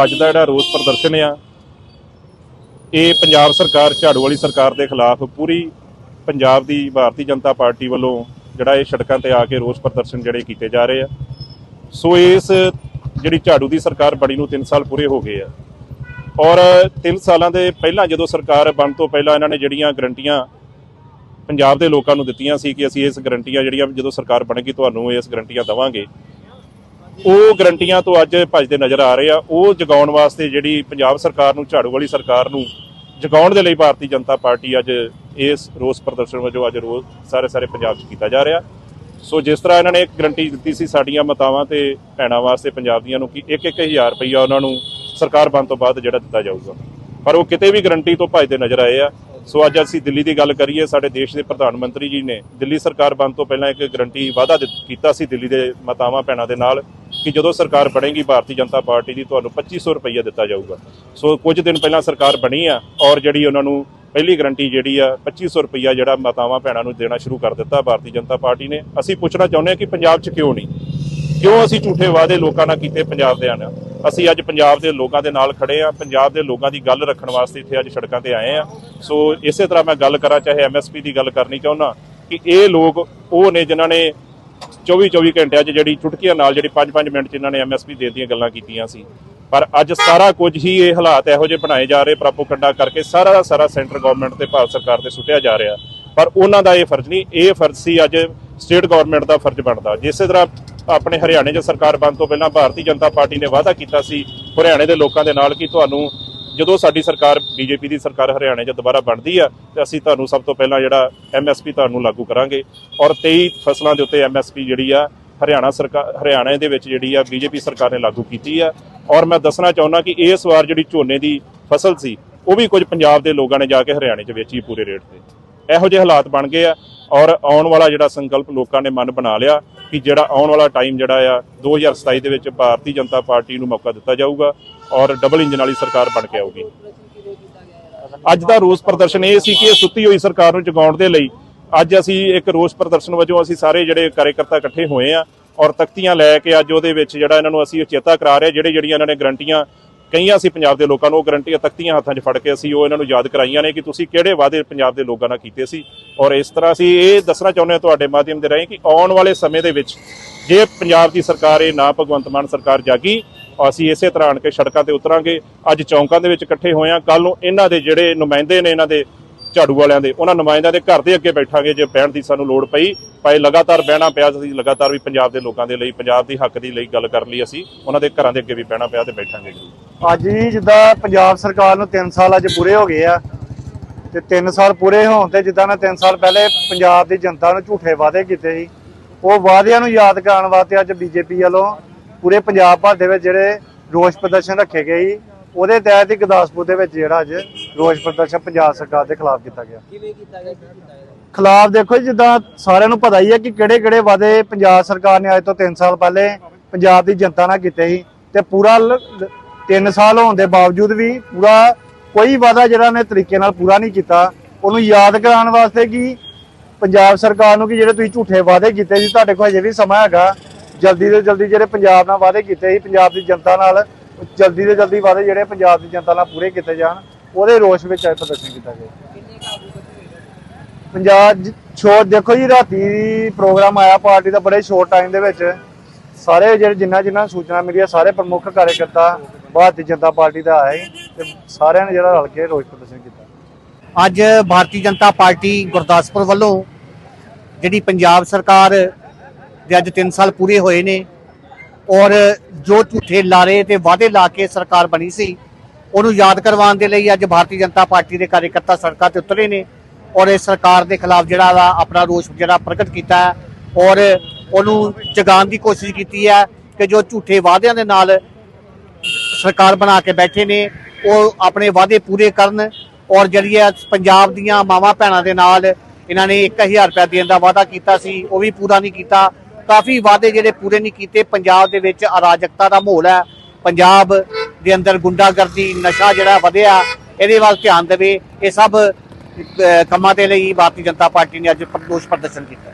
ਅੱਜ ਦਾ ਜਿਹੜਾ ਰੋਸ ਪ੍ਰਦਰਸ਼ਨ ਆ, ਇਹ ਪੰਜਾਬ ਸਰਕਾਰ, ਝਾੜੂ ਵਾਲੀ ਸਰਕਾਰ ਦੇ ਖਿਲਾਫ ਪੂਰੀ ਪੰਜਾਬ ਦੀ, ਭਾਰਤੀ ਜਨਤਾ ਪਾਰਟੀ ਵੱਲੋਂ ਜਿਹੜਾ ਇਹ ਸੜਕਾਂ ਤੇ ਆ ਕੇ ਰੋਸ ਪ੍ਰਦਰਸ਼ਨ ਜਿਹੜੇ ਕੀਤੇ ਜਾ ਰਹੇ ਆ। ਸੋ ਇਸ ਜਿਹੜੀ ਝਾੜੂ ਦੀ ਸਰਕਾਰ ਬਣੀ ਨੂੰ 3 ਸਾਲ ਪੂਰੇ ਹੋ ਗਏ ਆ। ਔਰ 3 ਸਾਲਾਂ ਦੇ ਪਹਿਲਾਂ ਜਦੋਂ ਸਰਕਾਰ ਬਣ ਤੋਂ ਪਹਿਲਾਂ ਇਹਨਾਂ ਨੇ ਜਿਹੜੀਆਂ ਗਰੰਟੀਆਂ ਪੰਜਾਬ ਦੇ ਲੋਕਾਂ ਨੂੰ ਦਿੱਤੀਆਂ ਸੀ ਕਿ ਅਸੀਂ ਇਸ ਗਰੰਟੀਆਂ ਜਿਹੜੀਆਂ ਜਦੋਂ ਸਰਕਾਰ ਬਣੇਗੀ, ਤੁਹਾਨੂੰ ਇਸ ਗਰੰਟੀਆਂ ਦਵਾਂਗੇ ਉਹ ਗਰੰਟੀਆਂ ਤੋਂ ਅੱਜ ਭੱਜਦੇ ਨਜ਼ਰ ਆ ਰਹੇ ਆ। ਉਹ ਜਗਾਉਣ ਵਾਸਤੇ ਜਿਹੜੀ ਪੰਜਾਬ ਸਰਕਾਰ ਨੂੰ, ਝਾੜੂ ਵਾਲੀ ਸਰਕਾਰ ਨੂੰ ਜਗਾਉਣ ਦੇ ਲਈ ਭਾਰਤੀ ਜਨਤਾ ਪਾਰਟੀ ਅੱਜ ਇਸ ਰੋਸ ਪ੍ਰਦਰਸ਼ਨ ਵਜੋਂ ਅੱਜ ਰੋਜ਼ ਸਾਰੇ ਸਾਰੇ ਪੰਜਾਬ 'ਚ ਕੀਤਾ ਜਾ ਰਿਹਾ। ਸੋ ਜਿਸ ਤਰ੍ਹਾਂ ਇਹਨਾਂ ਨੇ ਇੱਕ ਗਰੰਟੀ ਦਿੱਤੀ ਸੀ ਸਾਡੀਆਂ ਮਤਾਵਾਂ ਤੇ ਭੈਣਾਂ ਵਾਸਤੇ ਪੰਜਾਬ ਦੀਆਂ ਨੂੰ ਕਿ 1-1000 ਰੁਪਈਆ ਉਹਨਾਂ ਨੂੰ ਸਰਕਾਰ ਬਣ ਤੋਂ ਬਾਅਦ ਜਿਹੜਾ ਦਿੱਤਾ ਜਾਊਗਾ। ਪਰ ਉਹ ਕਿਤੇ ਵੀ ਗਰੰਟੀ ਤੋਂ ਭੱਜਦੇ ਨਜ਼ਰ ਆਏ ਆ। ਸੋ ਅੱਜ ਅਸੀਂ ਦਿੱਲੀ ਦੀ ਗੱਲ ਕਰੀਏ, ਸਾਡੇ ਦੇਸ਼ ਦੇ ਪ੍ਰਧਾਨ ਮੰਤਰੀ ਜੀ ਨੇ ਦਿੱਲੀ ਸਰਕਾਰ ਬਣਨ ਤੋਂ ਪਹਿਲਾਂ ਇੱਕ ਗਰੰਟੀ ਵਾਅਦਾ ਦਿੱਤ- ਕੀਤਾ ਸੀ ਦਿੱਲੀ ਦੇ ਮਤਾਵਾਂ ਭੈਣਾਂ ਦੇ ਨਾਲ। ਕਿ ਜਦੋਂ ਸਰਕਾਰ ਬਣੇਗੀ, ਭਾਰਤੀ ਜਨਤਾ ਪਾਰਟੀ ਦੀ ਤੁਹਾਨੂੰ 2500 ਰੁਪਈਆ ਦਿੱਤਾ ਜਾਊਗਾ। ਸੋ ਕੁਝ ਦਿਨ ਪਹਿਲਾਂ ਸਰਕਾਰ ਬਣੀ ਆ ਔਰ ਜਿਹੜੀ ਉਹਨਾਂ ਨੂੰ ਪਹਿਲੀ ਗਰੰਟੀ ਜਿਹੜੀ ਆ 2500 ਰੁਪਈਆ ਜਿਹੜਾ ਮਾਤਾਵਾਂ ਭੈਣਾਂ ਨੂੰ ਦੇਣਾ ਸ਼ੁਰੂ ਕਰ ਦਿੱਤਾ ਭਾਰਤੀ ਜਨਤਾ ਪਾਰਟੀ ਨੇ। ਅਸੀਂ ਪੁੱਛਣਾ ਚਾਹੁੰਦੇ ਹਾਂ ਕਿ ਪੰਜਾਬ 'ਚ ਕਿਉਂ ਨਹੀਂ? ਕਿਉਂ ਅਸੀਂ ਝੂਠੇ ਵਾਅਦੇ ਲੋਕਾਂ ਨਾਲ ਕੀਤੇ ਪੰਜਾਬ ਦੇ ਨਾਲ ਅਸੀਂ ਅੱਜ ਪੰਜਾਬ ਦੇ ਲੋਕਾਂ ਦੇ ਨਾਲ ਖੜੇ ਆ ਪੰਜਾਬ ਦੇ ਲੋਕਾਂ ਦੀ ਗੱਲ ਰੱਖਣ ਵਾਸਤੇ ਇੱਥੇ ਅੱਜ ਸੜਕਾਂ ਤੇ ਆਏ ਆ ਸੋ ਇਸੇ ਤਰ੍ਹਾਂ ਮੈਂ ਗੱਲ ਕਰਾਂ, ਚਾਹੇ ਐਮਐਸਪੀ ਦੀ ਗੱਲ ਕਰਨੀ ਚਾਹੁੰਦਾ ਕਿ ਇਹ ਲੋਕ ਉਹ ਨੇ ਜਿਨ੍ਹਾਂ ਨੇ 24 24 ਘੰਟਿਆਂ 'ਚ ਜਿਹੜੀ ਚੁਟਕੀਆਂ ਨਾਲ ਜਿਹੜੀ 5-5 ਮਿੰਟ 'ਚ ਇਹਨਾਂ ਨੇ ਐਮਐਸਪੀ ਦੇ ਦੀਆਂ ਗੱਲਾਂ ਕੀਤੀਆਂ ਸੀ। ਪਰ ਅੱਜ ਸਾਰਾ ਕੁਝ ਹੀ ਇਹ ਹਾਲਾਤ ਇਹੋ ਜਿਹੇ ਬਣਾਏ ਜਾ ਰਹੇ ਪ੍ਰੋਪੋਗੰਡਾ ਕਰਕੇ ਸਾਰਾ ਦਾ ਸਾਰਾ ਸੈਂਟਰ ਗਵਰਨਮੈਂਟ ਤੇ ਭਾਰਤ ਸਰਕਾਰ ਤੇ ਸੁੱਟਿਆ ਜਾ ਰਿਹਾ। ਪਰ ਉਹਨਾਂ ਦਾ ਇਹ ਫਰਜ਼ ਨਹੀਂ, ਇਹ ਫਰਜ਼ ਸੀ ਅੱਜ ਸਟੇਟ ਗਵਰਨਮੈਂਟ ਦਾ ਫਰਜ਼ ਬਣਦਾ। ਜਿਸੇ ਤਰ੍ਹਾਂ ਆਪਣੇ ਹਰਿਆਣੇ 'ਚ ਸਰਕਾਰ ਬਣ ਤੋਂ ਪਹਿਲਾਂ ਭਾਰਤੀ ਜਨਤਾ ਪਾਰਟੀ ਨੇ ਵਾਅਦਾ ਕੀਤਾ ਸੀ, ਹਰਿਆਣੇ ਦੇ ਲੋਕਾਂ ਦੇ ਨਾਲ ਕਿ ਤੁਹਾਨੂੰ ਜਦੋਂ ਸਾਡੀ ਸਰਕਾਰ ਬੀਜੇਪੀ ਦੀ ਸਰਕਾਰ ਹਰਿਆਣੇ 'ਚ ਦੁਬਾਰਾ ਬਣਦੀ ਆ, ਤੇ ਅਸੀਂ ਤੁਹਾਨੂੰ ਸਭ ਤੋਂ ਪਹਿਲਾਂ ਜਿਹੜਾ ਐਮਐਸਪੀ ਤੁਹਾਨੂੰ ਲਾਗੂ ਕਰਾਂਗੇ। ਔਰ 23 ਫਸਲਾਂ ਦੇ ਉੱਤੇ ਐਮਐਸਪੀ ਜਿਹੜੀ ਆ, ਹਰਿਆਣਾ ਸਰਕਾਰ ਹਰਿਆਣਾ ਦੇ ਵਿੱਚ ਜਿਹੜੀ ਆ ਬੀਜੇਪੀ ਸਰਕਾਰ ਨੇ ਲਾਗੂ ਕੀਤੀ ਆ। ਔਰ ਮੈਂ ਦੱਸਣਾ ਚਾਹੁੰਦਾ ਕਿ ਇਸ ਵਾਰ ਜਿਹੜੀ ਝੋਨੇ ਦੀ ਫਸਲ ਸੀ, ਉਹ ਵੀ ਕੁਝ ਪੰਜਾਬ ਦੇ ਲੋਕਾਂ ਨੇ ਜਾ ਕੇ ਹਰਿਆਣੇ 'ਚ ਵੇਚੀ ਪੂਰੇ ਰੇਟ ਤੇ। ਇਹੋ ਜਿਹੇ ਹਾਲਾਤ ਬਣ ਗਏ ਆ ਔਰ ਆਉਣ ਵਾਲਾ ਜਿਹੜਾ ਸੰਕਲਪ ਲੋਕਾਂ ਨੇ ਮਨ ਬਣਾ ਲਿਆ ਕਿ ਜਿਹੜਾ ਆਉਣ ਵਾਲਾ ਟਾਈਮ ਜਿਹੜਾ ਆ 2027 ਦੇ ਵਿੱਚ ਭਾਰਤੀ ਜਨਤਾ ਪਾਰਟੀ ਨੂੰ ਮੌਕਾ ਦਿੱਤਾ ਜਾਊਗਾ ਔਰ ਡਬਲ ਇੰਜਨ ਵਾਲੀ ਸਰਕਾਰ ਬਣ ਕੇ ਆਊਗੀ। ਅੱਜ ਦਾ ਰੋਸ ਪ੍ਰਦਰਸ਼ਨ ਇਹ ਸੀ ਕਿ ਇਹ ਸੁੱਤੀ ਹੋਈ ਸਰਕਾਰ ਨੂੰ ਜਗਾਉਣ ਦੇ ਲਈ ਅੱਜ ਅਸੀਂ ਇੱਕ ਰੋਸ ਪ੍ਰਦਰਸ਼ਨ ਵਜੋਂ ਅਸੀਂ ਸਾਰੇ ਜਿਹੜੇ ਕਾਰਜਕਰਤਾ ਇਕੱਠੇ ਹੋਏ ਆ ਔਰ ਤਖਤੀਆਂ ਲੈ ਕੇ ਅੱਜ ਉਹਦੇ ਵਿੱਚ ਜਿਹੜਾ ਇਹਨਾਂ ਨੂੰ ਅਸੀਂ ਚੇਤਾ ਕਰਾ ਰਹੇ ਜਿਹੜੇ ਜਿਹੜੀਆਂ ਇਹਨਾਂ ਨੇ ਗਰੰਟੀਆਂ ਕਈਆਂ ਅਸੀਂ ਪੰਜਾਬ ਦੇ ਲੋਕਾਂ ਨੂੰ ਉਹ ਗਰੰਟੀਆਂ ਤਖਤੀਆਂ ਹੱਥਾਂ 'ਚ ਫੜ ਕੇ ਅਸੀਂ ਉਹ ਇਹਨਾਂ ਨੂੰ ਯਾਦ ਕਰਾਈਆਂ ਨੇ ਕਿ ਤੁਸੀਂ ਕਿਹੜੇ ਵਾਅਦੇ ਪੰਜਾਬ ਦੇ ਲੋਕਾਂ ਨਾਲ ਕੀਤੇ ਸੀ। ਔਰ ਇਸ ਤਰ੍ਹਾਂ ਅਸੀਂ ਇਹ ਦੱਸਣਾ ਚਾਹੁੰਦੇ ਹਾਂ ਤੁਹਾਡੇ ਮਾਧਿਅਮ ਦੇ ਰਾਹੀਂ ਕਿ ਆਉਣ ਵਾਲੇ ਸਮੇਂ ਦੇ ਵਿੱਚ ਜੇ ਪੰਜਾਬ ਦੀ ਸਰਕਾਰ ਇਹ ਨਾ ਭਗਵੰਤ ਮਾਨ ਸਰਕਾਰ ਜਾਗੀ, ਅਸੀਂ ਇਸੇ ਤਰ੍ਹਾਂ ਆਣ ਕੇ ਸੜਕਾਂ ਤੇ ਉਤਰਾਂਗੇ। ਅੱਜ ਚੌਂਕਾਂ ਦੇ ਵਿੱਚ ਇਕੱਠੇ ਹੋਏ ਆ ਕੱਲ ਨੂੰ ਇਹਨਾਂ ਦੇ ਜਿਹੜੇ ਨੁਮਾਇੰਦੇ ਨੇ, ਇਹਨਾਂ ਦੇ ਝਾੜੂ ਵਾਲਿਆਂ ਦੇ, ਉਹਨਾਂ ਨੁਮਾਇੰਦਿਆਂ ਦੇ ਘਰ ਦੇ ਅੱਗੇ ਬੈਠਾਂਗੇ ਜੇ ਬਹਿਣ ਦੀ ਸਾਨੂੰ ਲੋੜ ਪਈ। ਭਾਈ ਲਗਾਤਾਰ ਬਹਿਣਾ ਪਿਆ, ਅਸੀਂ ਲਗਾਤਾਰ ਵੀ ਪੰਜਾਬ ਦੇ ਲੋਕਾਂ ਦੇ ਲਈ, ਪੰਜਾਬ ਦੀ ਹੱਕ ਦੀ ਲਈ ਗੱਲ ਕਰਨ ਲਈ ਅਸੀਂ ਉਹਨਾਂ ਦੇ ਘਰਾਂ ਦੇ ਅੱਗੇ ਵੀ ਬਹਿਣਾ ਪਿਆ ਤੇ ਬੈਠਾਂਗੇ ਜ਼ਰੂਰ। ਅੱਜ ਹੀ ਜਿੱਦਾਂ ਪੰਜਾਬ ਸਰਕਾਰ ਨੂੰ 3 ਸਾਲ ਅੱਜ ਪੂਰੇ ਹੋ ਗਏ ਆ, ਤੇ 3 ਸਾਲ ਪੂਰੇ ਹੋਣ ਤੇ ਜਿੱਦਾਂ ਨਾ 3 ਸਾਲ ਪਹਿਲੇ ਪੰਜਾਬ ਦੀ ਜਨਤਾ ਨੂੰ ਝੂਠੇ ਵਾਅਦੇ ਕੀਤੇ ਸੀ, ਉਹ ਵਾਅਦਿਆਂ ਨੂੰ ਯਾਦ ਕਰਾਉਣ ਵਾਸਤੇ ਅੱਜ ਬੀਜੇਪੀ ਵੱਲੋਂ ਪੂਰੇ ਪੰਜਾਬ ਭਰ ਦੇ ਵਿੱਚ ਜਿਹੜੇ ਰੋਸ ਪ੍ਰਦਰਸ਼ਨ ਰੱਖੇ ਗਏ ਸੀ। ਉਹਦੇ ਤਹਿਤ ਹੀ ਗੁਰਦਾਸਪੁਰ ਦੇ ਵਿੱਚ ਜਿਹੜਾ ਅੱਜ ਰੋਸ ਪ੍ਰਦਰਸ਼ਨ ਪੰਜਾਬ ਸਰਕਾਰ ਦੇ ਖਿਲਾਫ ਕੀਤਾ ਗਿਆ। ਕਿਵੇਂ ਕੀਤਾ ਗਿਆ ਕੀ ਕੀਤਾ ਗਿਆ? ਖਿਲਾਫ ਦੇਖੋ ਜਿੱਦਾਂ ਸਾਰਿਆਂ ਨੂੰ ਪਤਾ ਹੀ ਹੈ ਕਿ ਕਿਹੜੇ ਕਿਹੜੇ ਵਾਅਦੇ ਪੰਜਾਬ ਸਰਕਾਰ ਨੇ ਅੱਜ ਤੋਂ 3 ਸਾਲ ਪਹਿਲੇ ਪੰਜਾਬ ਦੀ ਜਨਤਾ ਨਾਲ ਕੀਤੇ ਸੀ ਤੇ ਪੂਰਾ 3 ਸਾਲ ਹੋਣ ਦੇ ਬਾਵਜੂਦ ਵੀ ਪੂਰਾ ਕੋਈ ਵਾਅਦਾ ਜਿਹੜਾ ਨੇ ਤਰੀਕੇ ਨਾਲ ਪੂਰਾ ਨਹੀਂ ਕੀਤਾ। ਉਹਨੂੰ ਯਾਦ ਕਰਾਉਣ ਵਾਸਤੇ ਕਿ ਪੰਜਾਬ ਸਰਕਾਰ ਨੂੰ ਕਿ ਜਿਹੜੇ ਤੁਸੀਂ ਝੂਠੇ ਵਾਅਦੇ ਕੀਤੇ ਸੀ ਤੁਹਾਡੇ ਕੋਲ ਅਜੇ ਵੀ ਸਮਾਂ ਹੈਗਾ। ਜਲਦੀ ਤੋਂ ਜਲਦੀ ਜਿਹੜੇ ਪੰਜਾਬ ਨਾਲ ਵਾਅਦੇ ਕੀਤੇ ਸੀ ਪੰਜਾਬ ਦੀ ਜਨਤਾ ਨਾਲ ਜਲਦੀ ਤੋਂ ਜਲਦੀ ਵਾਅਦੇ ਜਿਹੜੇ ਪੰਜਾਬ ਦੀ ਜਨਤਾ ਨਾਲ ਪੂਰੇ ਕੀਤੇ ਜਾਣ, ਉਹਦੇ ਰੋਸ਼ ਵਿੱਚ ਅੱਜ ਪ੍ਰਦਰਸ਼ਨ ਕੀਤਾ ਗਿਆ। ਪੰਜਾਬ ਛੋਟ, ਦੇਖੋ ਜੀ, ਰਾਤੀ ਪ੍ਰੋਗਰਾਮ ਆਇਆ, ਪਾਰਟੀ ਦਾ ਬੜੇ ਸ਼ੋਰਟ ਟਾਈਮ ਦੇ ਵਿੱਚ। ਸਾਰੇ ਜਿਹੜੇ, ਜਿੰਨਾ ਜਿੰਨਾ ਸੂਚਨਾ ਮਿਲੀ ਆ, ਸਾਰੇ ਪ੍ਰਮੁੱਖ ਕਾਰਜਕਰਤਾ, ਭਾਰਤੀ ਜਨਤਾ ਪਾਰਟੀ ਦਾ ਆਏ, ਤੇ ਸਾਰਿਆਂ ਨੇ ਜਿਹੜਾ ਰਲ ਕੇ ਰੋਸ ਪ੍ਰਦਰਸ਼ਨ ਕੀਤਾ। ਅੱਜ ਭਾਰਤੀ ਜਨਤਾ ਪਾਰਟੀ ਗੁਰਦਾਸਪੁਰ ਵੱਲੋਂ, ਜਿਹੜੀ ਪੰਜਾਬ ਸਰਕਾਰ ਦੇ ਅੱਜ 3 ਸਾਲ ਪੂਰੇ ਹੋਏ ਨੇ ਔਰ ਜੋ ਝੂਠੇ ਲਾਰੇ ਤੇ ਵਾਅਦੇ ਲਾ ਕੇ ਸਰਕਾਰ ਬਣੀ ਸੀ, ਉਹਨੂੰ ਯਾਦ ਕਰਵਾਉਣ ਦੇ ਲਈ ਅੱਜ ਭਾਰਤੀ ਜਨਤਾ ਪਾਰਟੀ ਦੇ ਕਾਰਜਕਰਤਾ ਸੜਕਾਂ ਤੇ ਉਤਰੇ ਨੇ ਔਰ ਇਸ ਸਰਕਾਰ ਦੇ ਖਿਲਾਫ ਜਿਹੜਾ ਵਾ ਆਪਣਾ ਰੋਸ ਜਿਹੜਾ ਪ੍ਰਗਟ ਕੀਤਾ ਹੈ ਔਰ ਉਹਨੂੰ ਜਗਾਉਣ ਦੀ ਕੋਸ਼ਿਸ਼ ਕੀਤੀ ਹੈ ਕਿ ਜੋ ਝੂਠੇ ਵਾਅਦਿਆਂ ਦੇ ਨਾਲ ਸਰਕਾਰ ਬਣਾ ਕੇ ਬੈਠੇ ਨੇ, ਉਹ ਆਪਣੇ ਵਾਅਦੇ ਪੂਰੇ ਕਰਨ ਔਰ ਜਿਹੜੀ ਹੈ ਪੰਜਾਬ ਦੀਆਂ ਮਾਵਾਂ ਭੈਣਾਂ ਦੇ ਨਾਲ ਇਹਨਾਂ ਨੇ 1000 ਰੁਪਏ ਦੇਣ ਦਾ ਵਾਅਦਾ ਕੀਤਾ ਸੀ, ਉਹ ਵੀ ਪੂਰਾ ਨਹੀਂ ਕੀਤਾ। ਕਾਫੀ ਵਾਅਦੇ ਜਿਹੜੇ ਪੂਰੇ ਨਹੀਂ ਕੀਤੇ। ਪੰਜਾਬ ਦੇ ਵਿੱਚ ਅਰਾਜਕਤਾ ਦਾ ਮਾਹੌਲ ਹੈ। ਪੰਜਾਬ ਦੇ ਅੰਦਰ ਗੁੰਡਾਗਰਦੀ, ਨਸ਼ਾ ਜਿਹੜਾ ਵਧਿਆ, ਇਹਦੇ ਵੱਲ ਧਿਆਨ ਦੇਵੇ। ਇਹ ਸਭ ਕੰਮਾਂ ਦੇ ਲਈ ਭਾਰਤੀ ਜਨਤਾ ਪਾਰਟੀ ਨੇ ਅੱਜ ਦੋਸ਼ ਪ੍ਰਦਰਸ਼ਨ ਕੀਤਾ।